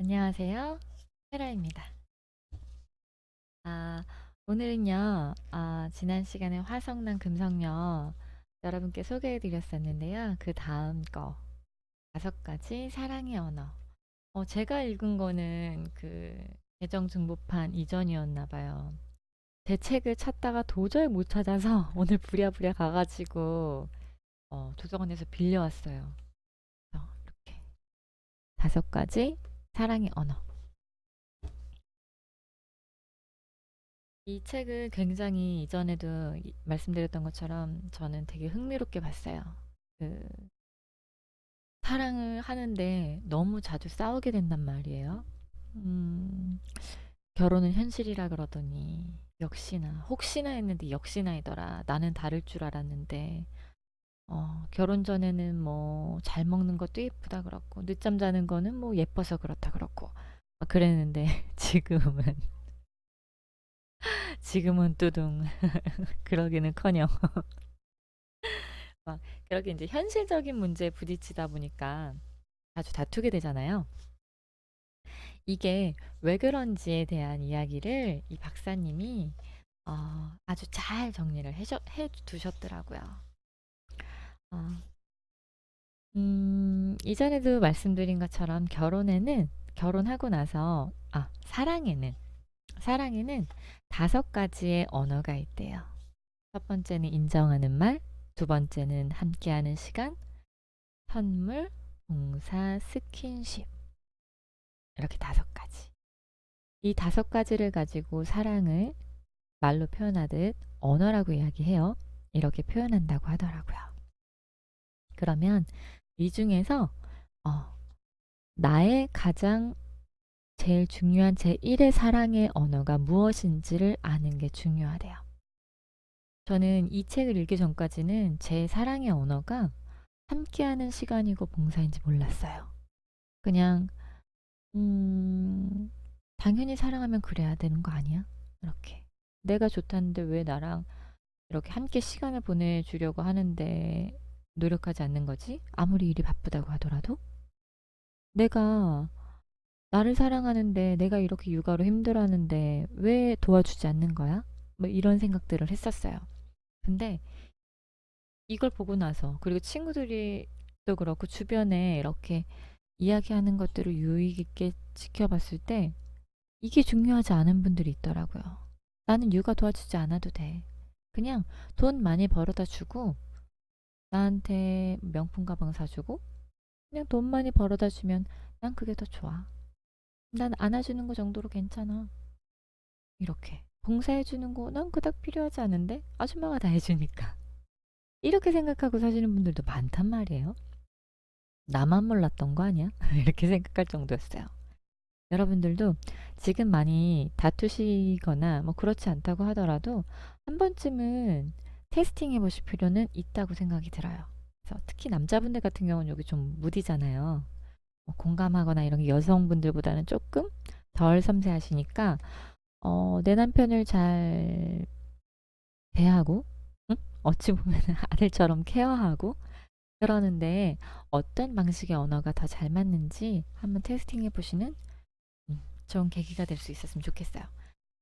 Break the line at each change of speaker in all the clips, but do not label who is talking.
안녕하세요. 헤라입니다. 아, 오늘은요, 아, 지난 시간에 화성난 금성역 여러분께 소개해 드렸었는데요. 그 다음 거, 다섯 가지 사랑의 언어. 어, 제가 읽은 거는 그 개정 중복판 이전이었나 봐요. 제 책을 찾다가 도저히 못 찾아서 오늘 부랴부랴 가가지고 어, 도서관에서 빌려왔어요. 이렇게 다섯 가지 사랑의 언어. 이 책을 굉장히 이전에도 이- 말씀드렸던 것처럼 저는 되게 흥미롭게 봤어요. 그 사랑을 하는데 너무 자주 싸우게 된단 말이에요. 음, 결혼은 현실이라 그러더니 역시나 혹시나 했는데 역시나이더라. 나는 다를 줄 알았는데 어, 결혼 전에는 뭐 잘 먹는 것도 예쁘다 그렇고 늦잠 자는 거는 뭐 예뻐서 그렇다 그렇고 막 그랬는데 지금은 지금은 뚜둥 그러기는커녕 막 그렇게 이제 현실적인 문제에 부딪히다 보니까 자주 다투게 되잖아요. 이게 왜 그런지에 대한 이야기를 이 박사님이 어, 아주 잘 정리를 해줘, 해 두셨더라고요. 어, 음, 이전에도 말씀드린 것처럼 결혼에는 결혼하고 나서 아, 사랑에는 사랑에는 다섯 가지의 언어가 있대요. 첫 번째는 인정하는 말, 두 번째는 함께하는 시간, 선물, 봉사, 스킨십. 이렇게 다섯 가지. 이 다섯 가지를 가지고 사랑을 말로 표현하듯 언어라고 이야기해요. 이렇게 표현한다고 하더라고요. 그러면 이 중에서 어, 나의 가장 제일 중요한 제1의 사랑의 언어가 무엇인지를 아는 게 중요하대요. 저는 이 책을 읽기 전까지는 제 사랑의 언어가 함께하는 시간이고 봉사인지 몰랐어요. 그냥 음, 당연히 사랑하면 그래야 되는 거 아니야? 이렇게. 내가 좋다는데 왜 나랑 이렇게 함께 시간을 보내주려고 하는데 노력하지 않는 거지? 아무리 일이 바쁘다고 하더라도? 내가 나를 사랑하는데 내가 이렇게 육아로 힘들어하는데 왜 도와주지 않는 거야? 뭐 이런 생각들을 했었어요. 근데 이걸 보고 나서 그리고 친구들이 또 그렇고 주변에 이렇게 이야기하는 것들을 유의 깊게 지켜봤을 때 이게 중요하지 않은 분들이 있더라고요. 나는 육아 도와주지 않아도 돼. 그냥 돈 많이 벌어다 주고 나한테 명품 가방 사주고 그냥 돈 많이 벌어다 주면 난 그게 더 좋아. 난 안아주는 거 정도로 괜찮아. 이렇게 봉사해주는 거 난 그닥 필요하지 않은데 아줌마가 다 해주니까. 이렇게 생각하고 사시는 분들도 많단 말이에요. 나만 몰랐던 거 아니야? 이렇게 생각할 정도였어요. 여러분들도 지금 많이 다투시거나 뭐 그렇지 않다고 하더라도 한 번쯤은 테스팅 해 보실 필요는 있다고 생각이 들어요. 그래서 특히 남자분들 같은 경우는 여기 좀 무디잖아요. 뭐 공감하거나 이런 게 여성분들보다는 조금 덜 섬세하시니까 어, 내 남편을 잘 대하고 응? 어찌 보면 아들처럼 케어하고 그러는데 어떤 방식의 언어가 더 잘 맞는지 한번 테스팅해 보시는 음, 좋은 계기가 될 수 있었으면 좋겠어요.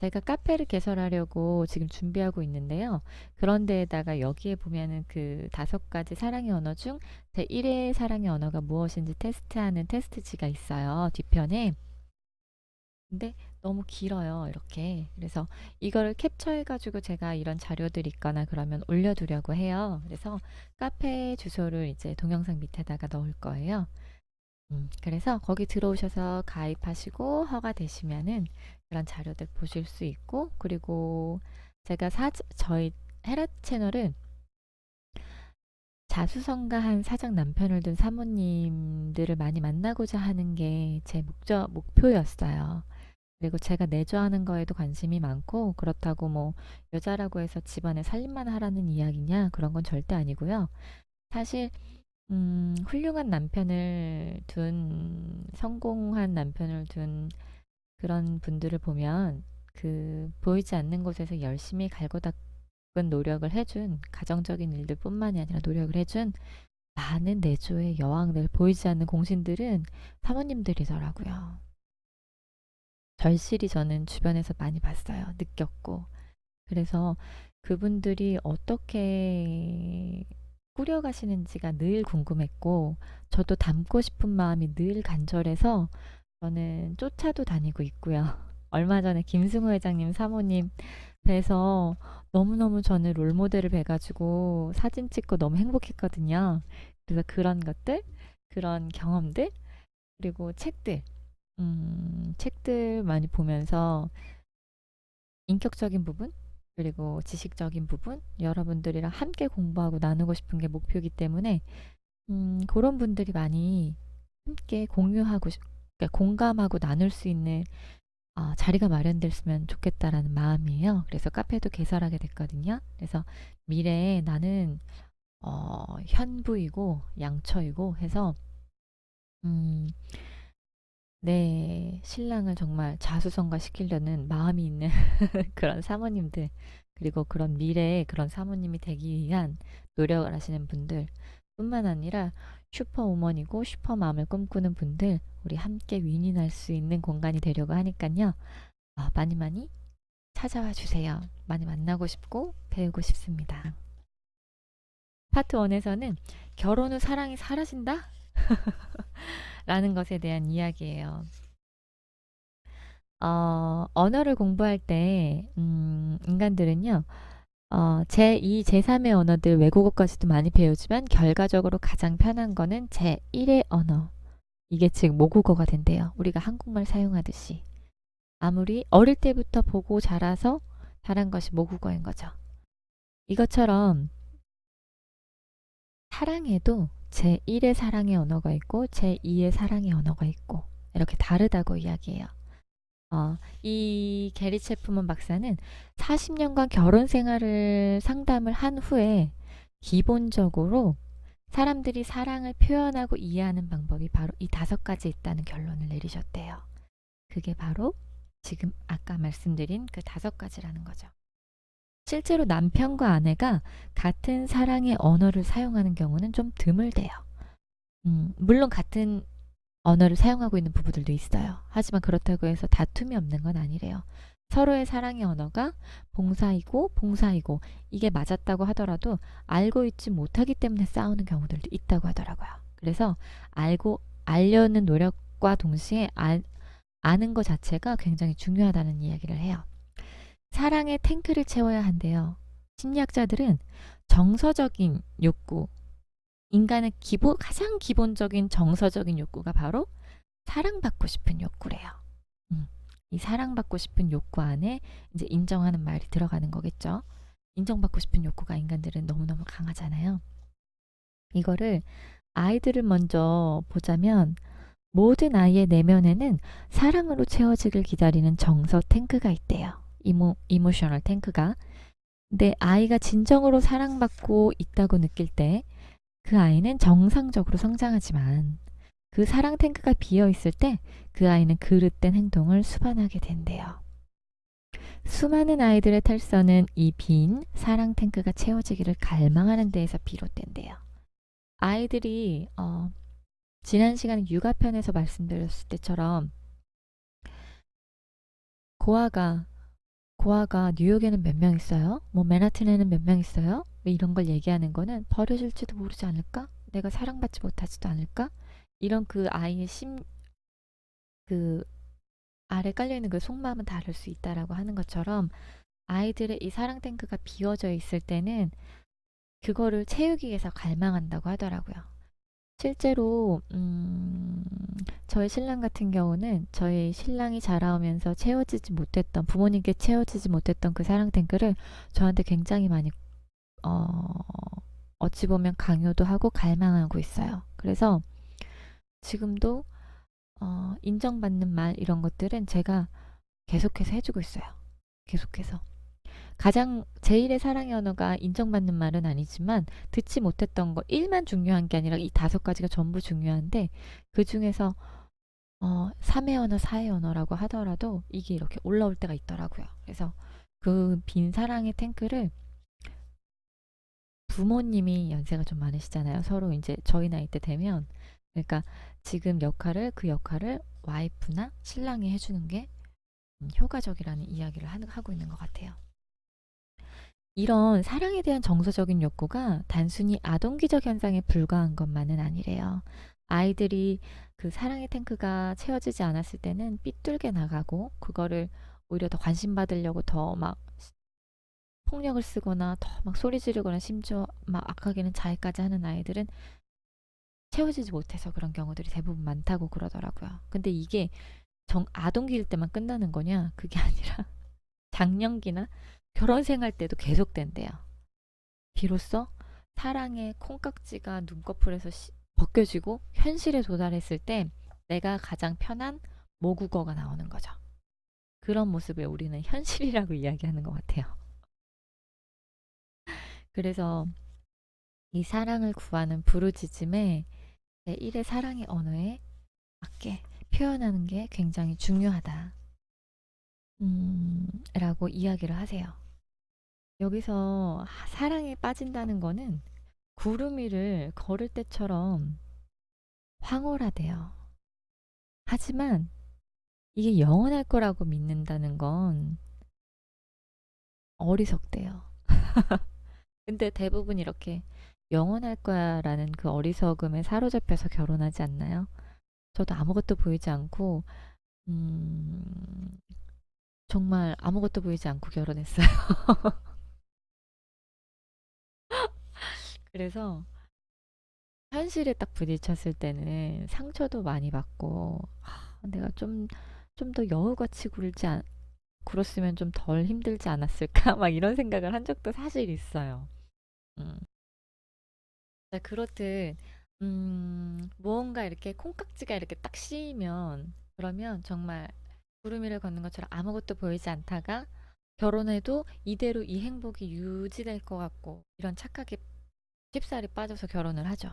제가 카페를 개설하려고 지금 준비하고 있는데요. 그런 데에다가 여기에 보면은 그 다섯 가지 사랑의 언어 중 제 1의 사랑의 언어가 무엇인지 테스트하는 테스트지가 있어요. 뒤편에. 근데 너무 길어요. 이렇게. 그래서 이거를 캡처해가지고 제가 이런 자료들 있거나 그러면 올려두려고 해요. 그래서 카페 주소를 이제 동영상 밑에다가 넣을 거예요. 음, 그래서 거기 들어오셔서 가입하시고 허가되시면은 그런 자료들 보실 수 있고 그리고 제가 사 저희 헤라 채널은 자수성가한 사장 남편을 둔 사모님들을 많이 만나고자 하는 게 제 목적 목표였어요. 그리고 제가 내조하는 거에도 관심이 많고 그렇다고 뭐 여자라고 해서 집안에 살림만 하라는 이야기냐 그런 건 절대 아니고요. 사실 음, 훌륭한 남편을 둔 성공한 남편을 둔 그런 분들을 보면 그 보이지 않는 곳에서 열심히 갈고 닦은 노력을 해준 가정적인 일들뿐만이 아니라 노력을 해준 많은 내조의 여왕들 보이지 않는 공신들은 사모님들이더라고요. 절실히 저는 주변에서 많이 봤어요. 느꼈고. 그래서 그분들이 어떻게 꾸려가시는지가 늘 궁금했고, 저도 담고 싶은 마음이 늘 간절해서 저는 쫓아도 다니고 있고요. 얼마 전에 김승우 회장님 사모님 뵈서 너무너무 저는 롤모델을 뵈가지고 사진 찍고 너무 행복했거든요. 그래서 그런 것들, 그런 경험들, 그리고 책들, 음, 책들 많이 보면서 인격적인 부분, 그리고 지식적인 부분, 여러분들이랑 함께 공부하고 나누고 싶은 게 목표이기 때문에, 음, 그런 분들이 많이 함께 공유하고, 싶, 그러니까 공감하고 나눌 수 있는 어, 자리가 마련됐으면 좋겠다라는 마음이에요. 그래서 카페도 개설하게 됐거든요. 그래서 미래에 나는 어, 현부이고 양처이고 해서 음, 내 신랑을 정말 자수성가 시키려는 마음이 있는 그런 사모님들 그리고 그런 미래에 그런 사모님이 되기 위한 노력을 하시는 분들 뿐만 아니라 슈퍼우먼이고 슈퍼맘을 꿈꾸는 분들 우리 함께 윈윈할 수 있는 공간이 되려고 하니까요. 어, 많이 많이 찾아와 주세요. 많이 만나고 싶고 배우고 싶습니다. 파트 1에서는 결혼 후 사랑이 사라진다? 라는 것에 대한 이야기예요. 어, 언어를 공부할 때 음, 인간들은요. 어, 제2, 제3의 언어들 외국어까지도 많이 배우지만 결과적으로 가장 편한 거는 제1의 언어. 이게 즉 모국어가 된대요. 우리가 한국말 사용하듯이. 아무리 어릴 때부터 보고 자라서 자란 것이 모국어인 거죠. 이것처럼 사랑에도 제1의 사랑의 언어가 있고 제2의 사랑의 언어가 있고 이렇게 다르다고 이야기해요. 어, 이 게리 체프먼 박사는 40년간 결혼 생활을 상담을 한 후에 기본적으로 사람들이 사랑을 표현하고 이해하는 방법이 바로 이 다섯 가지 있다는 결론을 내리셨대요. 그게 바로 지금 아까 말씀드린 그 다섯 가지라는 거죠. 실제로 남편과 아내가 같은 사랑의 언어를 사용하는 경우는 좀 드물대요. 음, 물론 같은 언어를 사용하고 있는 부부들도 있어요. 하지만 그렇다고 해서 다툼이 없는 건 아니래요. 서로의 사랑의 언어가 봉사이고 봉사이고 이게 맞았다고 하더라도 알고 있지 못하기 때문에 싸우는 경우들도 있다고 하더라고요. 그래서 알고 알려는 노력과 동시에 알, 아는 것 자체가 굉장히 중요하다는 이야기를 해요. 사랑의 탱크를 채워야 한대요. 심리학자들은 정서적인 욕구, 인간의 기본, 가장 기본적인 정서적인 욕구가 바로 사랑받고 싶은 욕구래요. 음, 이 사랑받고 싶은 욕구 안에 이제 인정하는 말이 들어가는 거겠죠. 인정받고 싶은 욕구가 인간들은 너무너무 강하잖아요. 이거를 아이들을 먼저 보자면 모든 아이의 내면에는 사랑으로 채워지길 기다리는 정서 탱크가 있대요. 이모, 이모셔널 탱크가. 근데 아이가 진정으로 사랑받고 있다고 느낄 때 그 아이는 정상적으로 성장하지만 그 사랑 탱크가 비어 있을 때 그 아이는 그릇된 행동을 수반하게 된대요. 수많은 아이들의 탈선은 이 빈 사랑 탱크가 채워지기를 갈망하는 데에서 비롯된대요. 아이들이 어, 지난 시간에 육아편에서 말씀드렸을 때처럼 고아가 고아가 뉴욕에는 몇 명 있어요? 뭐 맨하튼에는 몇 명 있어요? 뭐 이런 걸 얘기하는 거는 버려질지도 모르지 않을까? 내가 사랑받지 못하지도 않을까? 이런 그 아이의 심, 그 아래 깔려있는 그 속마음은 다를 수 있다라고 하는 것처럼 아이들의 이 사랑 탱크가 비어져 있을 때는 그거를 채우기 위해서 갈망한다고 하더라고요. 실제로 음, 저희 신랑 같은 경우는 저희 신랑이 자라오면서 채워지지 못했던 부모님께 채워지지 못했던 그 사랑 탱크를 저한테 굉장히 많이 어, 어찌 보면 강요도 하고 갈망하고 있어요. 그래서 지금도 어, 인정받는 말 이런 것들은 제가 계속해서 해주고 있어요. 계속해서. 가장 제일의 사랑의 언어가 인정받는 말은 아니지만 듣지 못했던 거 1만 중요한 게 아니라 이 다섯 가지가 전부 중요한데 그 중에서 어, 3의 언어, 4의 언어라고 하더라도 이게 이렇게 올라올 때가 있더라고요. 그래서 그 빈 사랑의 탱크를 부모님이 연세가 좀 많으시잖아요. 서로 이제 저희 나이 때 되면 그러니까 지금 역할을 그 역할을 와이프나 신랑이 해주는 게 음, 효과적이라는 이야기를 하- 하고 있는 것 같아요. 이런 사랑에 대한 정서적인 욕구가 단순히 아동기적 현상에 불과한 것만은 아니래요. 아이들이 그 사랑의 탱크가 채워지지 않았을 때는 삐뚤게 나가고 그거를 오히려 더 관심 받으려고 더 막 폭력을 쓰거나 더 막 소리 지르거나 심지어 막 악하게는 자해까지 하는 아이들은 채워지지 못해서 그런 경우들이 대부분 많다고 그러더라고요. 근데 이게 정 아동기일 때만 끝나는 거냐? 그게 아니라 장년기나 결혼 생활 때도 계속된대요. 비로소 사랑의 콩깍지가 눈꺼풀에서 시- 벗겨지고 현실에 도달했을 때 내가 가장 편한 모국어가 나오는 거죠. 그런 모습을 우리는 현실이라고 이야기하는 것 같아요. 그래서 이 사랑을 구하는 부르짖음에 내1의 사랑의 언어에 맞게 표현하는 게 굉장히 중요하다. 음, 라고 이야기를 하세요. 여기서 하- 사랑에 빠진다는 거는 구름 위를 걸을 때처럼 황홀하대요. 하지만 이게 영원할 거라고 믿는다는 건 어리석대요. 근데 대부분 이렇게 영원할 거야 라는 그 어리석음에 사로잡혀서 결혼하지 않나요? 저도 아무것도 보이지 않고, 음, 정말 아무것도 보이지 않고 결혼했어요. 그래서 현실에 딱 부딪혔을 때는 상처도 많이 받고, 아, 내가 좀, 좀 더 여우같이 굴지 않, 굴었으면 좀 덜 힘들지 않았을까? 막 이런 생각을 한 적도 사실 있어요. 음. 자, 그렇듯, 음, 무언가 이렇게 콩깍지가 이렇게 딱 씌이면, 그러면 정말 구름 위를 걷는 것처럼 아무것도 보이지 않다가 결혼해도 이대로 이 행복이 유지될 것 같고, 이런 착각에 쉽사리 빠져서 결혼을 하죠.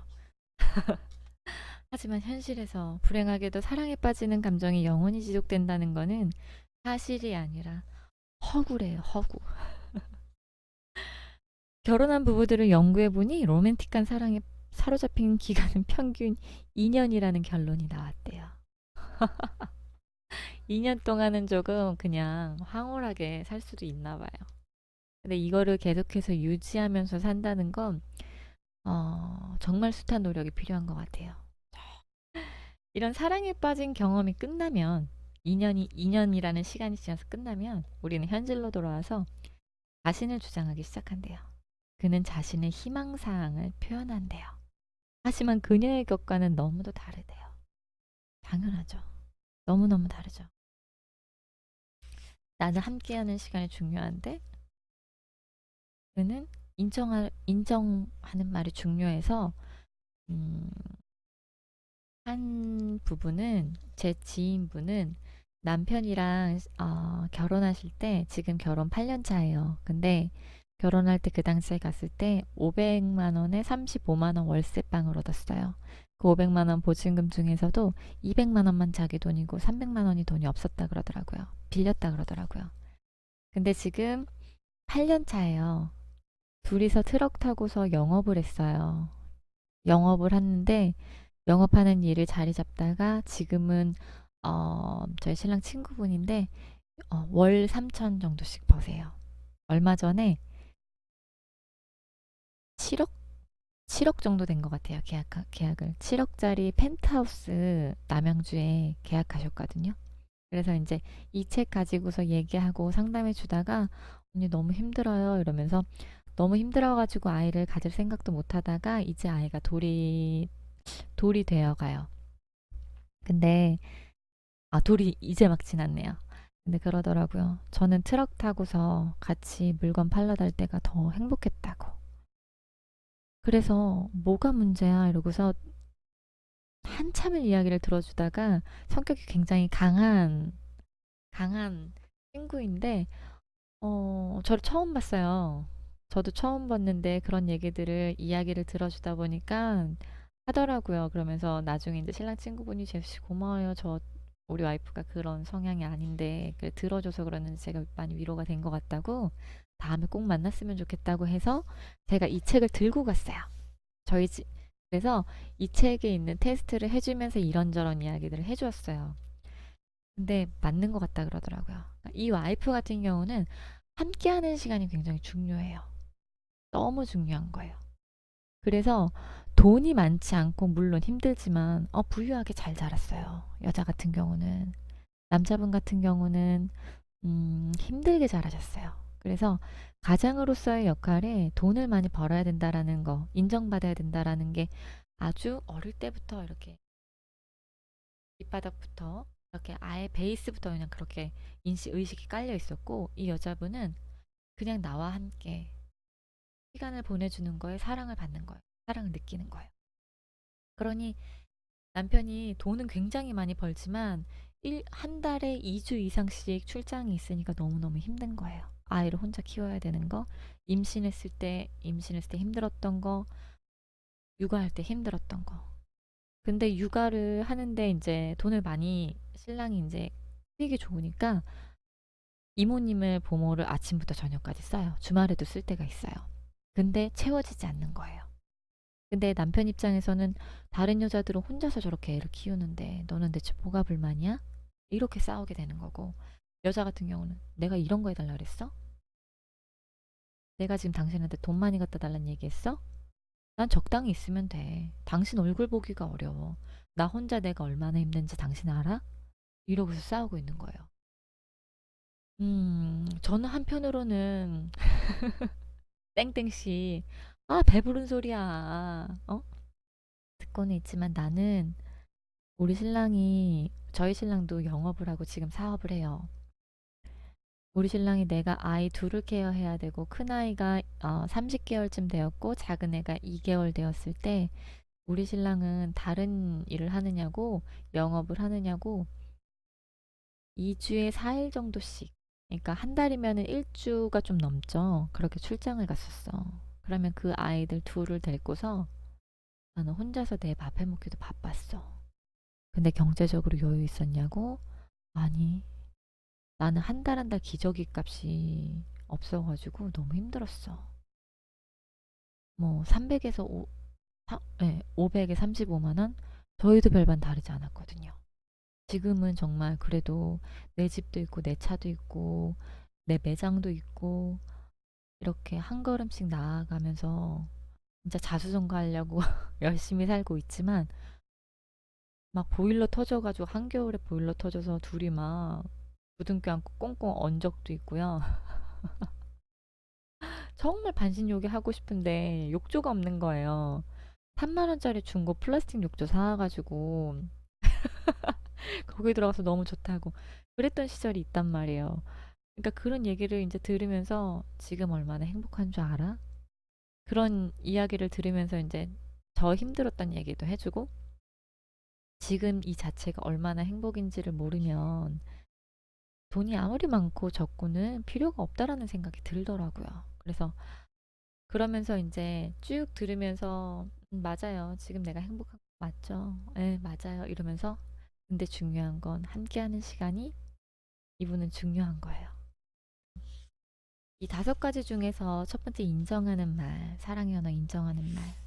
하지만 현실에서 불행하게도 사랑에 빠지는 감정이 영원히 지속된다는 거는 사실이 아니라 허구래요, 허구. 결혼한 부부들을 연구해 보니 로맨틱한 사랑에 사로잡힌 기간은 평균 2년이라는 결론이 나왔대요. 2년 동안은 조금 그냥 황홀하게 살 수도 있나 봐요. 근데 이거를 계속해서 유지하면서 산다는 건 어, 정말 숱한 노력이 필요한 것 같아요. 이런 사랑에 빠진 경험이 끝나면 2년이 2년이라는 시간이 지나서 끝나면 우리는 현실로 돌아와서 자신을 주장하기 시작한대요. 그는 자신의 희망사항을 표현한대요. 하지만 그녀의 것과는 너무도 다르대요. 당연하죠. 너무너무 다르죠. 나는 함께하는 시간이 중요한데 그는 인정할, 인정하는 말이 중요해서 음, 한 부분은 제 지인분은 남편이랑 어, 결혼하실 때 지금 결혼 8년 차예요. 근데 결혼할 때 그 당시에 갔을 때 500만 원에 35만 원 월세방을 얻었어요. 그 500만 원 보증금 중에서도 200만 원만 자기 돈이고 300만 원이 돈이 없었다 그러더라고요. 빌렸다 그러더라고요. 근데 지금 8년 차예요. 둘이서 트럭 타고서 영업을 했어요. 영업을 했는데 영업하는 일을 자리 잡다가 지금은 어, 저희 신랑 친구분인데 어, 월 3천 정도씩 버세요. 얼마 전에 7억 7억 정도 된 것 같아요. 계약 계약을 7억짜리 펜트하우스 남양주에 계약하셨거든요. 그래서 이제 이 책 가지고서 얘기하고 상담해 주다가 언니 너무 힘들어요 이러면서 너무 힘들어가지고 아이를 가질 생각도 못 하다가 이제 아이가 돌이 돌이 되어 가요. 근데 아 돌이 이제 막 지났네요. 근데 그러더라고요. 저는 트럭 타고서 같이 물건 팔러 달 때가 더 행복했다고. 그래서 뭐가 문제야 이러고서 한참을 이야기를 들어주다가 성격이 굉장히 강한 강한 친구인데 어 저를 처음 봤어요. 저도 처음 봤는데 그런 얘기들을 이야기를 들어주다 보니까 하더라고요. 그러면서 나중에 이제 신랑 친구분이 제수 씨 고마워요. 저 우리 와이프가 그런 성향이 아닌데 들어줘서 그러는지 제가 많이 위로가 된 것 같다고 다음에 꼭 만났으면 좋겠다고 해서 제가 이 책을 들고 갔어요. 저희 집 그래서 이 책에 있는 테스트를 해주면서 이런저런 이야기들을 해주었어요. 근데 맞는 것 같다 그러더라고요. 이 와이프 같은 경우는 함께하는 시간이 굉장히 중요해요. 너무 중요한 거예요. 그래서 돈이 많지 않고 물론 힘들지만 어, 부유하게 잘 자랐어요. 여자 같은 경우는 남자분 같은 경우는 음, 힘들게 자라셨어요. 그래서 가장으로서의 역할에 돈을 많이 벌어야 된다라는 거, 인정받아야 된다라는 게 아주 어릴 때부터 이렇게 밑바닥부터 이렇게 아예 베이스부터 그냥 그렇게 인식 의식이 깔려 있었고 이 여자분은 그냥 나와 함께 시간을 보내주는 거에 사랑을 받는 거예요. 사랑을 느끼는 거예요. 그러니 남편이 돈은 굉장히 많이 벌지만 일, 한 달에 2주 이상씩 출장이 있으니까 너무너무 힘든 거예요. 아이를 혼자 키워야 되는 거, 임신했을 때, 임신했을 때 힘들었던 거, 육아할 때 힘들었던 거. 근데 육아를 하는데 이제 돈을 많이 신랑이 이제 수익이 좋으니까 이모님을 보모를 아침부터 저녁까지 써요. 주말에도 쓸 때가 있어요. 근데 채워지지 않는 거예요. 근데 남편 입장에서는 다른 여자들은 혼자서 저렇게 애를 키우는데 너는 대체 뭐가 불만이야? 이렇게 싸우게 되는 거고 여자 같은 경우는 내가 이런 거 해달라 그랬어? 내가 지금 당신한테 돈 많이 갖다 달란 얘기했어? 난 적당히 있으면 돼. 당신 얼굴 보기가 어려워. 나 혼자 내가 얼마나 힘든지 당신 알아? 이러고서 싸우고 있는 거예요. 음, 저는 한편으로는 땡땡씨, 아, 배부른 소리야. 어? 듣고는 있지만 나는 우리 신랑이, 저희 신랑도 영업을 하고 지금 사업을 해요. 우리 신랑이 내가 아이 둘을 케어해야 되고 큰 아이가 어, 30개월쯤 되었고 작은 애가 2개월 되었을 때 우리 신랑은 다른 일을 하느냐고 영업을 하느냐고 2주에 4일 정도씩 그러니까 한 달이면은 1주가 좀 넘죠. 그렇게 출장을 갔었어. 그러면 그 아이들 둘을 데리고서 나는 혼자서 내 밥 해먹기도 바빴어. 근데 경제적으로 여유 있었냐고? 아니, 나는 한 달 한 달 기저귀 값이 없어가지고 너무 힘들었어. 뭐 300에서 5, 사, 네, 500에 35만 원? 저희도 별반 다르지 않았거든요. 지금은 정말 그래도 내 집도 있고 내 차도 있고 내 매장도 있고 이렇게 한 걸음씩 나아가면서 진짜 자수성가하려고 열심히 살고 있지만 막 보일러 터져가지고 한겨울에 보일러 터져서 둘이 막 부둥켜 안고 꽁꽁 언 적도 있고요. 정말 반신욕이 하고 싶은데 욕조가 없는 거예요. 3만 원짜리 중고 플라스틱 욕조 사와가지고 거기 들어가서 너무 좋다고 그랬던 시절이 있단 말이에요. 그러니까 그런 얘기를 이제 들으면서 지금 얼마나 행복한 줄 알아? 그런 이야기를 들으면서 이제 저 힘들었던 얘기도 해주고 지금 이 자체가 얼마나 행복인지를 모르면 돈이 아무리 많고 적고는 필요가 없다라는 생각이 들더라고요. 그래서 그러면서 이제 쭉 들으면서 음, 맞아요. 지금 내가 행복한 거 맞죠? 네, 맞아요. 이러면서 근데 중요한 건 함께하는 시간이 이분은 중요한 거예요. 이 다섯 가지 중에서 첫 번째 인정하는 말, 사랑의 언어 인정하는 말.